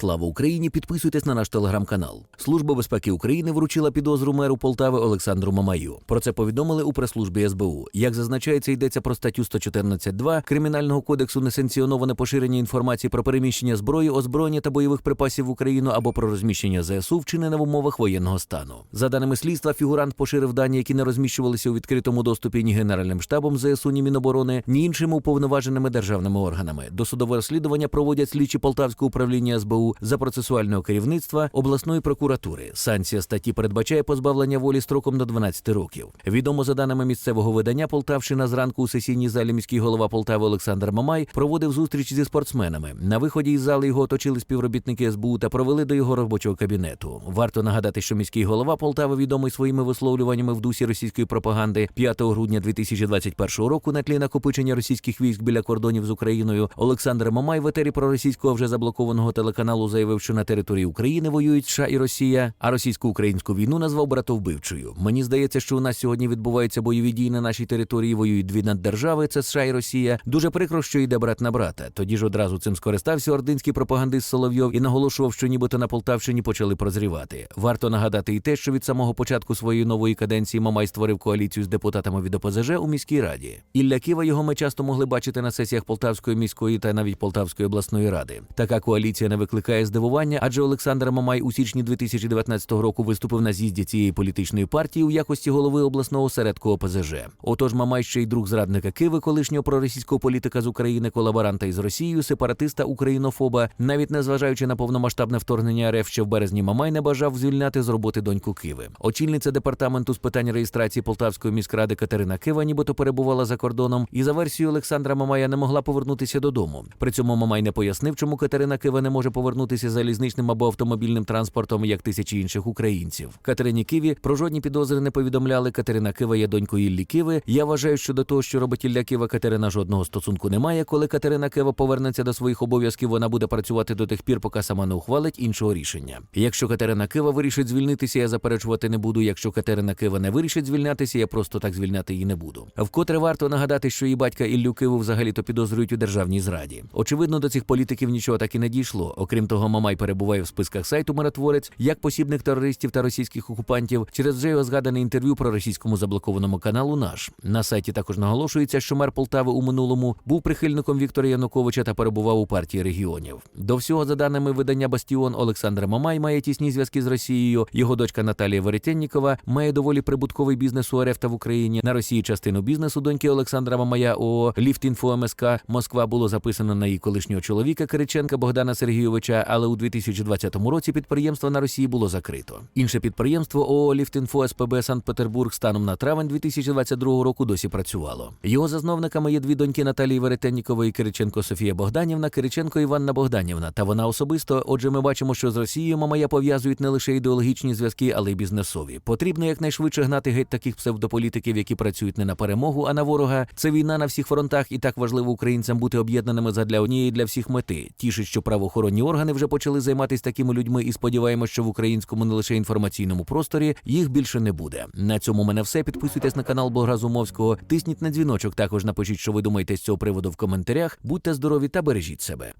Слава Україні! Підписуйтесь на наш телеграм-канал. Служба безпеки України вручила підозру меру Полтави Олександру Мамаю. Про це повідомили у прес-службі СБУ. Як зазначається, йдеться про статтю 114.2 Кримінального кодексу несанкціоноване поширення інформації про переміщення зброї, озброєння та бойових припасів в Україну або про розміщення ЗСУ, вчинене в умовах воєнного стану. За даними слідства, фігурант поширив дані, які не розміщувалися у відкритому доступі ні Генеральним штабом ЗСУ, ні Міноборони, ні іншими уповноваженими державними органами. Досудове розслідування проводять слідчі Полтавського управління СБУ за процесуального керівництва обласної прокуратури. Санкція статті передбачає позбавлення волі строком до 12 років. Відомо за даними місцевого видання Полтавщина зранку у сесійній залі міський голова Полтави Олександр Мамай проводив зустріч зі спортсменами. На виході із зали його оточили співробітники СБУ та провели до його робочого кабінету. Варто нагадати, що міський голова Полтави відомий своїми висловлюваннями в дусі російської пропаганди 5 грудня 2021 року на тлі накопичення російських військ біля кордонів з Україною. Олександр Мамай в етері проросійського вже заблокованого телеканалу заявив, що на території України воюють США і Росія, а російсько-українську війну назвав братовбивчою. Мені здається, що у нас сьогодні відбуваються бойові дії на нашій території. Воюють дві наддержави, це США і Росія. Дуже прикро, що йде брат на брата. Тоді ж одразу цим скористався ординський пропагандист Соловйов і наголошував, що нібито на Полтавщині почали прозрівати. Варто нагадати і те, що від самого початку своєї нової каденції Мамай створив коаліцію з депутатами від ОПЗЖ у міській раді. Ілля Ківа його ми часто могли бачити на сесіях Полтавської міської та навіть Полтавської обласної ради. Така коаліція не викликає здивування, адже Олександр Мамай у січні 2019 року виступив на з'їзді цієї політичної партії у якості голови обласного осередку ОПЗЖ. Отож, Мамай ще й друг зрадника Киви, колишнього проросійського політика з України, колаборанта із Росією, сепаратиста українофоба, навіть незважаючи на повномасштабне вторгнення РФ, ще в березні Мамай не бажав звільняти з роботи доньку Киви. Очільниця департаменту з питань реєстрації Полтавської міськради Катерина Кива, нібито перебувала за кордоном, і за версією Олександра Мамая не могла повернутися додому. При цьому Мамай не пояснив, чому Катерина Кива не може повернутися залізничним або автомобільним транспортом, як тисячі інших українців. Катерині Киві про жодні підозри не повідомляли. Катерина Кива є донькою Іллі Киви. Я вважаю, що до того, що робить Ілля Кива, Катерина жодного стосунку немає. Коли Катерина Кива повернеться до своїх обов'язків, вона буде працювати до тих пір, поки сама не ухвалить іншого рішення. Якщо Катерина Кива вирішить звільнитися, я заперечувати не буду. Якщо Катерина Кива не вирішить звільнятися, я просто так звільняти її не буду. Вкотре варто нагадати, що її батька Іллю Киву взагалі-то підозрюють у державній зраді. Очевидно, до цих політиків нічого так і не дійшло. Окрім того, Мамай перебуває в списках сайту Миротворець як посібник терористів та російських окупантів через вже його згадане інтерв'ю про російському заблокованому каналу. Наш на сайті також наголошується, що мер Полтави у минулому був прихильником Віктора Януковича та перебував у партії регіонів. До всього, за даними видання Бастіон, Олександр Мамай має тісні зв'язки з Росією. Його дочка Наталія Веретеннікова має доволі прибутковий бізнес у РФ та в Україні. На Росії частину бізнесу доньки Олександра Мамая ООО «Ліфтінфо МСК Москва було записано на її колишнього чоловіка Кириченка Богдана Сергійовича, але у 2020 році підприємство на Росії було закрито. Інше підприємство ООО «Ліфтінфо СПБ Санкт-Петербург станом на травень 2022 року досі працювало. Його засновниками є дві доньки Наталії Веретеннікової Кириченко Софія Богданівна, Кириченко Іванна Богданівна. Та вона особисто. Отже, ми бачимо, що з Росією Мамая пов'язують не лише ідеологічні зв'язки, але й бізнесові. Потрібно якнайшвидше гнати геть таких псевдополітиків, які працюють не на перемогу, а на ворога. Це війна на всіх фронтах, і так важливо українцям бути об'єднаними задля однієї для всіх мети. Тішить, що правоохоронні органи вже почали займатися такими людьми, і сподіваємося, що в українському не лише інформаційному просторі їх більше не буде. На цьому мене все. Підписуйтесь на канал Богразумовського. Тисніть на дзвіночок. Також напишіть, що ви думаєте з цього приводу в коментарях. Будьте здорові та бережіть себе.